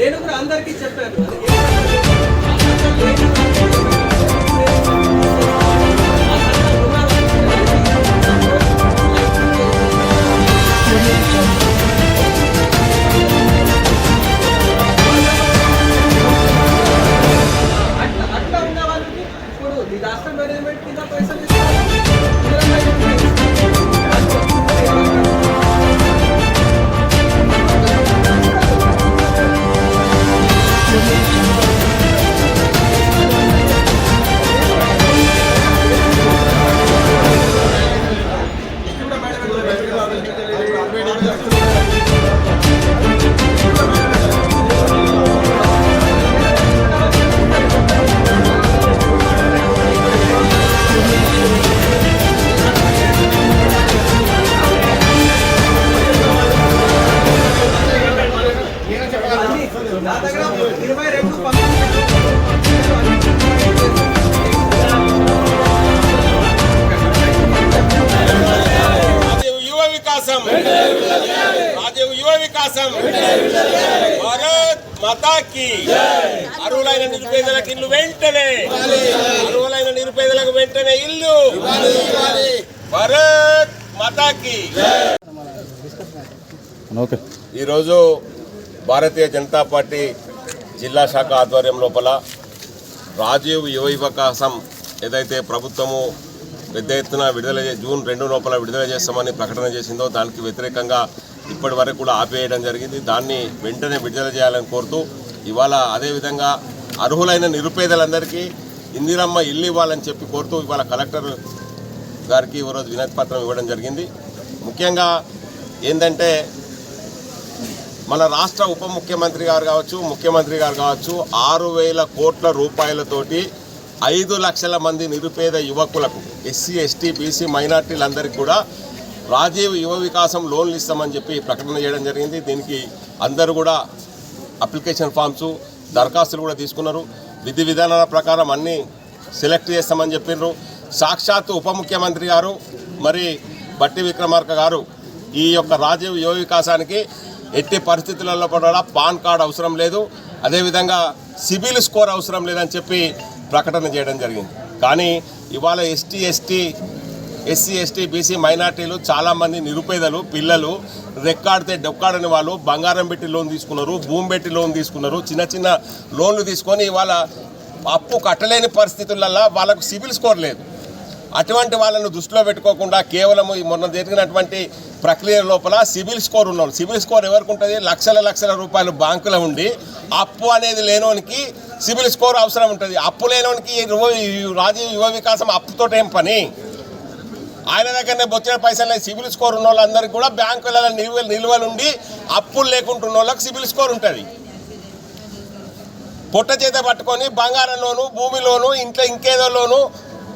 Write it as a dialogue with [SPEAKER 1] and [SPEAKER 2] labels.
[SPEAKER 1] నేను కూడా అందరికీ చెప్పాను.
[SPEAKER 2] వికాసం. రాజీవ్ యువ వికాసం. భారత్ మాతాకి. అర్హులైన నిరుపేదలకు ఇల్లు వెంటనే. అర్హులైన నిరుపేదలకు వెంటనే ఇల్లు. భారత్ మాతాకి.
[SPEAKER 3] ఓకే.
[SPEAKER 2] ఈరోజు భారతీయ జనతా పార్టీ జిల్లా శాఖ ఆధ్వర్యం లోపల రాజీవ్ యువ వికాసం ఏదైతే ప్రభుత్వము పెద్ద ఎత్తున విడుదల జూన్ రెండు లోపల విడుదల చేస్తామని ప్రకటన చేసిందో దానికి వ్యతిరేకంగా ఇప్పటి వరకు కూడా ఆపేయడం జరిగింది. దాన్ని వెంటనే విడుదల చేయాలని కోరుతూ ఇవాళ అదేవిధంగా అర్హులైన నిరుపేదలందరికీ ఇందిరమ్మ ఇల్లు ఇవ్వాలని చెప్పి కోరుతూ ఇవాళ కలెక్టర్ గారికి ఈరోజు వినతి పత్రం ఇవ్వడం జరిగింది. ముఖ్యంగా ఏంటంటే మన రాష్ట్ర ఉప ముఖ్యమంత్రి గారు కావచ్చు ముఖ్యమంత్రి గారు కావచ్చు ఆరు వేల కోట్ల రూపాయలతోటి ఐదు లక్షల మంది నిరుపేద యువకులకు ఎస్సీ ఎస్టీ బీసీ మైనార్టీలందరికీ కూడా రాజీవ్ యువ వికాసం లోన్లు ఇస్తామని చెప్పి ప్రకటన చేయడం జరిగింది. దీనికి అందరూ కూడా అప్లికేషన్ ఫామ్స్ దరఖాస్తులు కూడా తీసుకున్నారు. విధి విధానాల ప్రకారం అన్నీ సెలెక్ట్ చేస్తామని చెప్పిండ్రు సాక్షాత్తు ఉప ముఖ్యమంత్రి గారు మరి బట్టి విక్రమార్క గారు ఈ యొక్క రాజీవ్ యువ వికాసానికి ఎట్టి పరిస్థితులలో కూడా పాన్ కార్డ్ అవసరం లేదు. అదేవిధంగా సిబిల్ స్కోర్ అవసరం లేదని చెప్పి ప్రకటన చేయడం జరిగింది. కానీ ఇవాళ ST ST SC ST BC మైనార్టీలు చాలామంది నిరుపేదలు పిల్లలు రెక్కాడితే డొక్కాడని వాళ్ళు బంగారం పెట్టి లోన్ తీసుకున్నారు భూమి పెట్టి లోన్ తీసుకున్నారు చిన్న చిన్న లోన్లు తీసుకొని ఇవాళ అప్పు కట్టలేని పరిస్థితులలో వాళ్ళకు సిబిల్ స్కోర్ లేదు. అటువంటి వాళ్ళను దృష్టిలో పెట్టుకోకుండా కేవలం మొన్న జరిగినటువంటి ప్రక్రియ లోపల సిబిల్ స్కోర్ ఉన్నాం సిబిల్ స్కోర్ ఎవరికి ఉంటుంది? లక్షల లక్షల రూపాయలు బ్యాంకులో ఉండి అప్పు అనేది లేనోనికి సిబిల్ స్కోర్ అవసరం ఉంటుంది. అప్పు లేనోనికి రాజీవ్ యువ వికాసం అప్పుతో ఏం పని? ఆయన దగ్గరనే బొచ్చిన పైసలు సిబిల్ స్కోర్ ఉన్న వాళ్ళందరికీ కూడా బ్యాంకులలో నిల్వ నిల్వలుండి అప్పులు లేకుంటున్న వాళ్ళకి సిబిల్ స్కోర్ ఉంటుంది. పొట్ట చేత పట్టుకొని బంగారం లోను భూమి లోను ఇంట్లో ఇంకేదో లోను